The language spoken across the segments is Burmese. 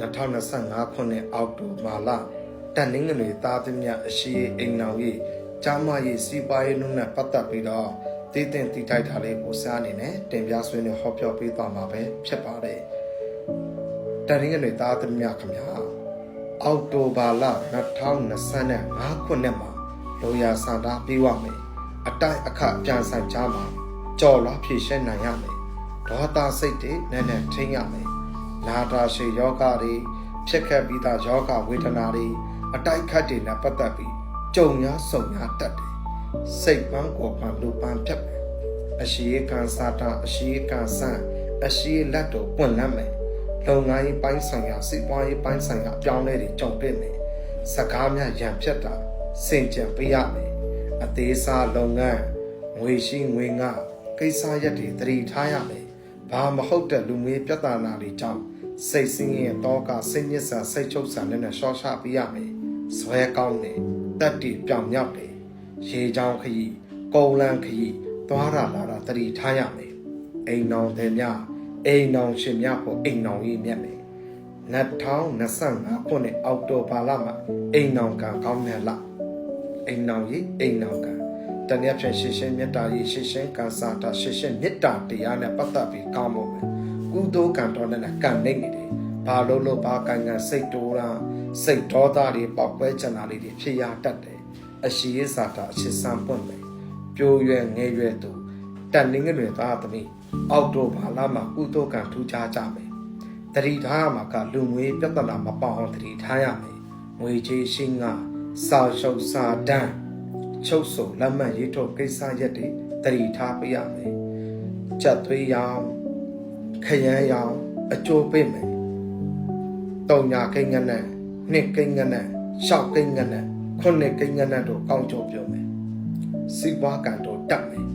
2025ခုနှစ်အောက်တိုဘာလတန်နင်းငွေသားသမီးအရှိအိမ်အောင်ရေးကျမ်းမာရေးစီးပွားရေးနှုန်းနဲ့ပတ်သက်ပြီးတော့တည်တင်တည်ထိုက်တာလေးကိုစားအနေနဲ့တင်ပြဆွေးနွေးဟောပြောပေးသွားမှာပဲဖြစ်ပါတယ်တန်နင်းငွေသားသမီးခင်ဗျာအောက်တိုဘာလ2025ခုနှစ်မှာလိုရာစတာပြီးဝမယ်အတိုက်အခပြန်ဆိုင်ကြမှာကြော်လွားဖြည့်ရှင်းနိုင်ရမယ်ဒေါသစိတ်တွေနဲ့နဲ့ထိန်းရမယ် နာတာရှိယောဂတွေဖြစ်ခဲ့ပြီးသားယောဂဝေဒနာတွေအတိုက်ခတ်တွေနဲ့ပတ်သက်ပြီးကြုံရဆုံရတတ်တယ်စိတ်ပန်းကိုပန်းလူပန်းဖြတ်မယ်အရှိကန်စာတာအရှိကန်ဆန်းအရှိလက်တို့ပွင့်လန်းမယ်လုပ်ငန်းရေးပိုင်းဆိုင်ရာစီးပွားရေးပိုင်းဆိုင်ရာအပြောင်းအလဲတွေကြုံတွေ့မယ်စကားများရံဖြတ်တာစင်ကြံပေးရမယ်အသေးစားလုပ်ငန်းငွေရှိငွေငါကိစ္စရက်တွေတတိထားရမယ် ဘာမဟုတ်တဲ့လူငွေပြဿနာတွေကြောင့်စိတ်ဆင်းရဲတော့ကစိတ်ညစ်စာစိတ်ချုပ်စာနဲ့နဲ့ရှော့ချပေးရမယ်ဇွဲကောင်းတယ်တက်တီပြောင်မြောက်တယ်ရေချောင်းခရီးကုံလန်းခရီးသွားရလာတာတတိထားရမယ်အိမ်နောင်တယ်များအိမ်နောင်ရှင်များကိုအိမ်နောင်ရေးမြတ်မယ်2025ခုနှစ်အောက်တိုဘာလမှာအိမ်နောင်ကံကောင်းတဲ့လအိမ်နောင်ရေးအိမ်နောင်ကံ တနည်းဖြင့်ရှင်းရှင်းမေတ္တာရေးရှင်းရှင်းကံစာတာရှင်းရှင်းမေတ္တာတရားနဲ့ပတ်သက်ပြီးကောင်းဖို့ပဲကုသိုလ်ကံတော်နဲ့ကံနေနေတယ်ဘာလို့လို့ဘာကံကံစိတ်တိုးတာစိတ်ဒေါသတွေပေါက်ပွဲချင်တာလေးတွေဖြစ်ရတတ်တယ်အရှိရစာတာအချစ်စံပွင့်မယ်ပြိုးရွယ်ငယ်ရွယ်သူတန်နေငယ်တွေသားသမီးအောက်တိုဘာလမှာကုသိုလ်ကံထူးခြားကြမယ်တတိထားရမှာကလူငွေပြဿနာမပေါအောင်တတိထားရမယ်ငွေချေးရှင်းကစာရှုပ်စာတန်း ချုပ်ဆိုလက်မှတ်ရေးထုတ်ကိစ္စရက်တွေတတိထားပေးရမယ်ကြက်သွေးရောင်ခရမ်းရောင်အကျိုးပေးမယ်တုံညာကိန်းငနဲ့နှစ်ကိန်းငနဲ့ရှောက်ကိန်းငနဲ့ခုနှစ်ကိန်းငနဲ့တို့ကောင်းကြပြောမယ်စီပွားကံတို့တတ်မယ်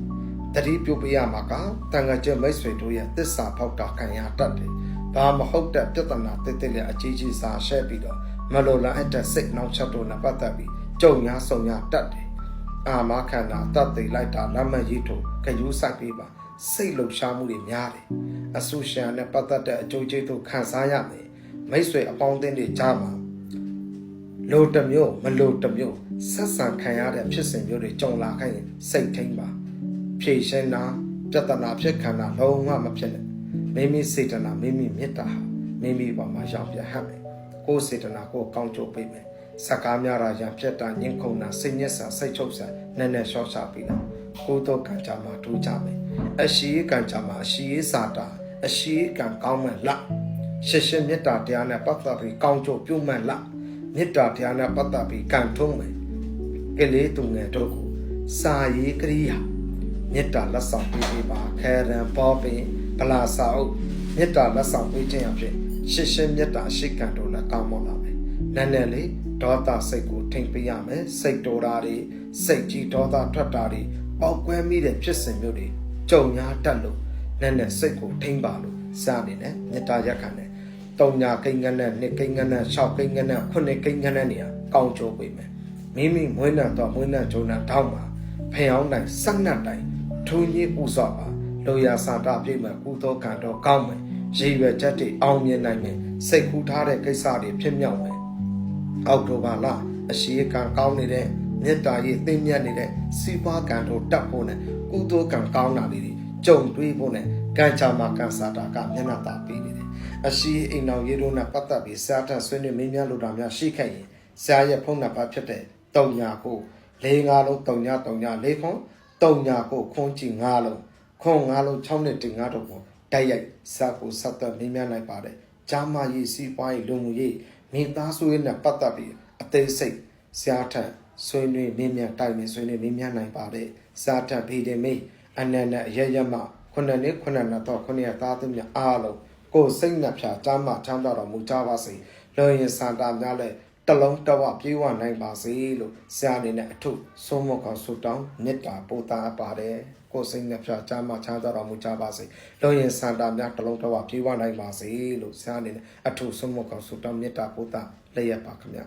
တတိပြုတ်ပေးရမှာကတန်ခါကျမိတ်ဆွေတို့ရဲ့သစ္စာဖောက်တာခံရတတ်တယ်ဘာမဟုတ်တဲ့ပြဿနာတိတ်တိတ်လေးအကြီးကြီးစာရှဲပြီးတော့မလိုလားအပ်တဲ့စိတ်နှောင့်ချက်တို့နဲ့ပတ်သက်ပြီးကြုံညာဆုံညာတတ်တယ် အာမခန္ဓာတတ်သိလိုက်တာလက်မှတ်ရေးထုတ်ခယူးဆိုင်ပေးပါစိတ်လှုပ်ရှားမှုတွေများတယ်အဆုရှံနဲ့ပတ်သက်တဲ့အကျိုးကျေးဇူးခံစားရမယ်မိတ်ဆွေအပေါင်းအသင်းတွေကြားမှာလိုတစ်မျိုးမလိုတစ်မျိုးဆက်ဆံခံရတဲ့ဖြစ်စဉ်မျိုးတွေကြုံလာခိုင်းရင်စိတ်ထိန်ပါဖြည့်ရှင်းတာပြဿနာဖြစ်ခန္ဓာလုံးဝမဖြစ်နဲ့မိမိစေတနာမိမိမေတ္တာဟာမိမိပေါ်မှာရောက်ပြဟတ်မယ်ကိုယ်စေတနာကိုကောင်းချိုးပေးမယ် စကားများတာရံပြတ်တာညှင်းခုန်တာစိတ်ညစ်စာစိတ်ချုပ်စာနည်းနည်းရှော့ချပေးတာကိုယ်တော့ကံကြမှာထူးကြမယ်အရှိကံကြမှာအရှိစာတာအရှိကံကောင်းမှလားရှစ်ရှစ်မေတ္တာတရားနဲ့ပတ်သက်ပြီးကောင်းချိုးပြုမှန်လားမေတ္တာတရားနဲ့ပတ်သက်ပြီးကံထုံးမယ်ကလေးသူငယ်တို့ကိုစာရေးကရိယာမေတ္တာလက်ဆောင်ပေးပေးပါခဲရန်ပေါ်ပင်ဗလာစာအုပ်မေတ္တာလက်ဆောင်ပေးခြင်းအဖြစ်ရှစ်ရှင်းမေတ္တာရှိကံတို့လည်းကောင်းမွန်လာမယ်။နည်းနည်းလေး ဒေါသစိတ်ကိုထိမ့်ပေးရမယ်။စိတ်တော်တာတွေစိတ်ကြီးဒေါသထွက်တာတွေပေါက်ကွဲမိတဲ့ဖြစ်စဉ်မျိုးတွေကြုံများတတ်လို့နည်းနည်းစိတ်ကိုထိမ့်ပါလို့စနေတယ်မေတ္တာရက်ခံတယ်။တုံညာကိန်းငန်းနဲ့နှစ်ကိန်းငန်းနဲ့၆ကိန်းငန်းနဲ့ခုနှစ်ကိန်းငန်းနဲ့နေရာကောင်းချိုးပေးမယ်။မိမိမွေးနှံတော့မွေးနှံဂျုံနှံတောင်းမှာဖျောင်းတိုင်းစက်နတ်တိုင်းထုံကြီးဥစွာပါလိုရာစာတာပြိမဲ့ကုသောကံတော့ကောင်းမယ်ရည်ရွယ်ချက်တွေအောင်မြင်နိုင်မယ်စိတ်ကူးထားတဲ့ကိစ္စတွေဖြစ်မြောက်မယ် အောက်တိုဘာလအရှိကံကောင်းနေတဲ့မေတ္တာရေးသိမြတ်နေတဲ့စီးပွားကံတို့တတ်ဖို့နဲ့ကုသိုလ်ကံကောင်းတာတွေကြုံတွေ့ဖို့နဲ့ကံချာမှာကံစာတာကမျက်နှာသာပေးနေတယ်အရှိအိမ်တော်ရေးတို့နဲ့ပတ်သက်ပြီးစာထဆွေးနွေးမင်းများလို့တာများရှိခဲ့ရင်ဆရာရဲ့ဖုန်းနံပါတ်ဖြစ်တဲ့တုံညာကို၄၅လုံးတုံညာတုံညာ၄ခွန်းတုံညာကိုခွန်းကြည့်၅လုံးခွန်၅လုံး6နှစ်တင်၅တော့ကိုတိုက်ရိုက်စာကိုဆက်သက်မင်းများနိုင်ပါတယ်ဂျာမာရေးစီးပွားရေးလူမှုရေး မိသားစုရေးနဲ့ပတ်သက်ပြီးအသေးစိတ်ဆရာထက်ဆွေးနွေးမင်းများတိုက်နေဆွေးနွေးမင်းများနိုင်ပါတယ်စာထက်ဗီဒီမေအနန္တအရရမခုနှစ်နှစ်ခုနှစ်နှစ်တော့ခုနှစ်သားသမီးအားလုံးကိုယ်စိတ်နှဖြာကြားမှချမ်းသာတော်မူကြပါစေလောရင်စန္တာများလည်း တလုံးတဝပြေးဝနိုင်ပါစေလို့ဆရာအနေနဲ့အထုဆုံးမကောင်ဆုတောင်းမေတ္တာပို့တာပါတယ်ကိုယ်စိတ်နှဖြာကြားမှချမ်းသာတော်မူကြပါစေလောရင်စန္တာများတလုံးတဝပြေးဝနိုင်ပါစေလို့ဆရာအနေနဲ့အထုဆုံးမကောင်ဆုတောင်းမေတ္တာပို့တာလက်ရပါခင်ဗျာ